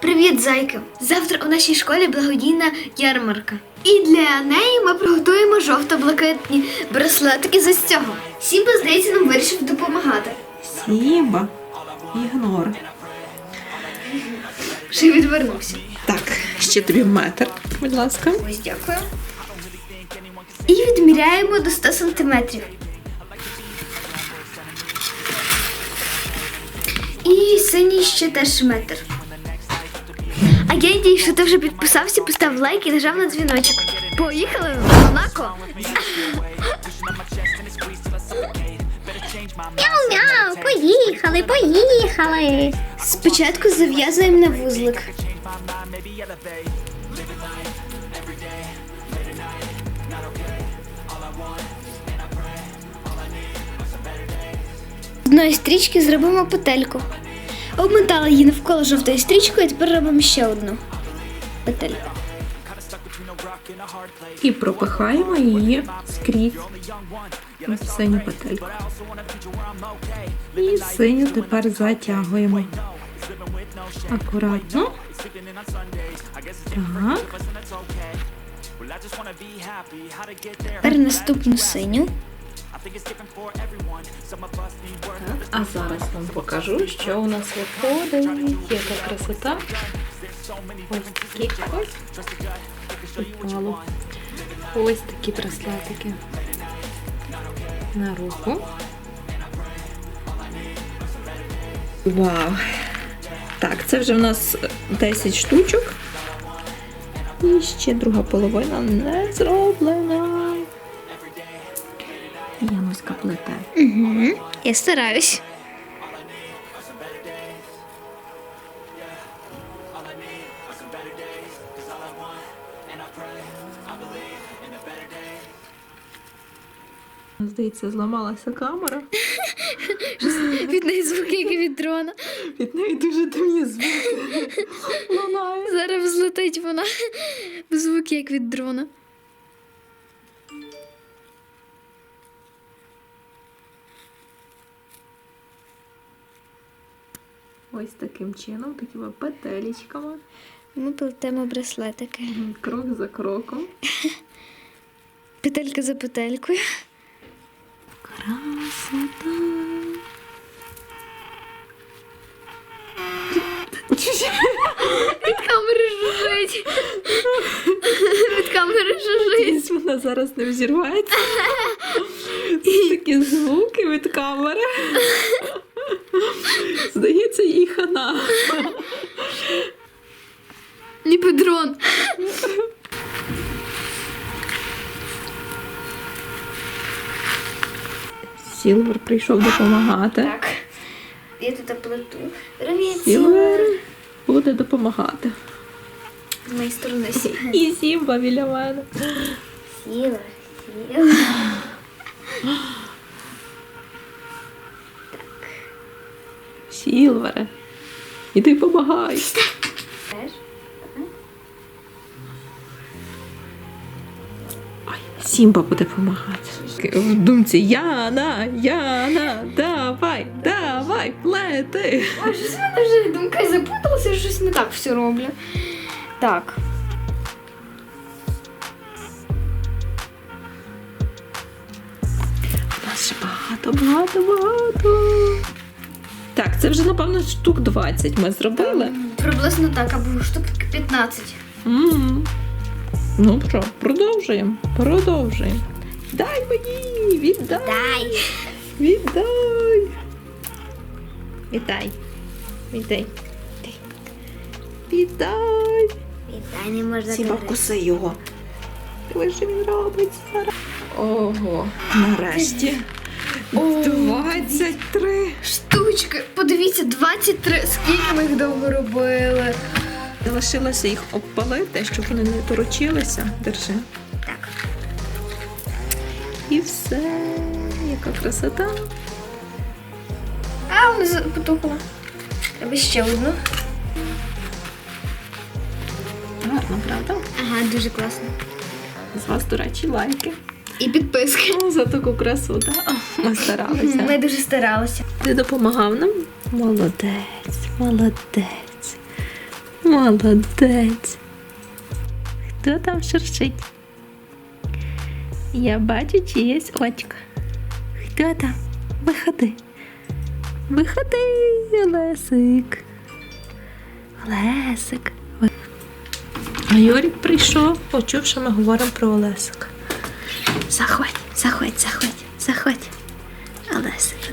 Привіт, зайки! Завтра у нашій школі благодійна ярмарка. І для неї ми приготуємо жовто-блакитні браслетики з ось цього. Сімба, здається, нам вирішив допомагати. Сімба. Ігнор. Ще й відвернувся. Так, ще тобі метр, будь ласка. Ось дякую. І відміряємо до 100 сантиметрів. І синій ще теж метр. Я надію, що ти вже підписався, поставив лайк і нажав на дзвіночок. Поїхали в Монако! Мяу-мяу, поїхали, поїхали. Спочатку зав'язуємо на вузлик. Одної стрічки зробимо петельку. Обмотали її навколо жовтою стрічкою, і тепер робимо ще одну петельку. І пропихаємо її скрізь синю петельку. І синю тепер затягуємо. Акуратно. Так. Тепер наступну синю. А зараз вам покажу, що у нас виходить. Яка красота. Ось такі ось. Ось такі браслетики. На руку. Вау! Так, це вже в нас 10 штучок. І ще друга половина не зроблена. Януська плете. Угу. Я стараюсь. Здається, зламалася камера. Від неї звуки, як від дрона. Від неї дуже дивні звуки. Лунає. Зараз взлетить вона. Звуки, як від дрона. Ось таким чином, такими петелечками, Ми плетемо браслетики. крок за кроком. Петелька за петелькою. Красота. Від камери жужить. Від камери жужить. Вона зараз не взірветься. Це такі звуки від камери. Здається, їй хана. Ніби дрон. Сілвер прийшов допомагати. Так. Я тут плету. Привіт, Сілвер буде допомагати. З моєї сторони сіла. І Сімба біля мене. Сіла. Сіла. Сілвере. Іди помагай. Теж. Ой, Сімба буде допомагати. В думці Яна, Яна, давай, давай, плети. Ой, щось в мене вже думка запуталася, щось не так все роблю. Так. У нас ще багато, багато, багато. Так, це вже, напевно, штук 20 ми зробили. Приблизно так, або штук 15. М. Ну що, продовжуємо, продовжуємо. Дай мені, віддай, Дай. віддай. Віддай. Віддай. Віддай. Віддай, не можна Сіба, говорити. вкуси його. Диви, що він робить зараз. Ого, нарешті. 23. Штучки. Подивіться, 23. Скільки ми їх довго робили. Залишилося їх обпалити, щоб вони не торочилися. Держи. Так. І все. Яка красота. А, вона потухла. Треба ще одну. Гарно, правда? Ага, дуже класно. З вас, до речі, лайки. І підписки. О, за таку красу, так? Ми старалися. Ми дуже старалися. Ти допомагав нам? Молодець, молодець. Молодець. Хто там шуршить? Я бачу чиєсь очко. Хто там? Виходи. Виходи, Лесик. Лесик. Ви- А Юрік прийшов, почув, що ми говоримо про Олесика. Заходь, заходь, заходь, заходь. Олесик.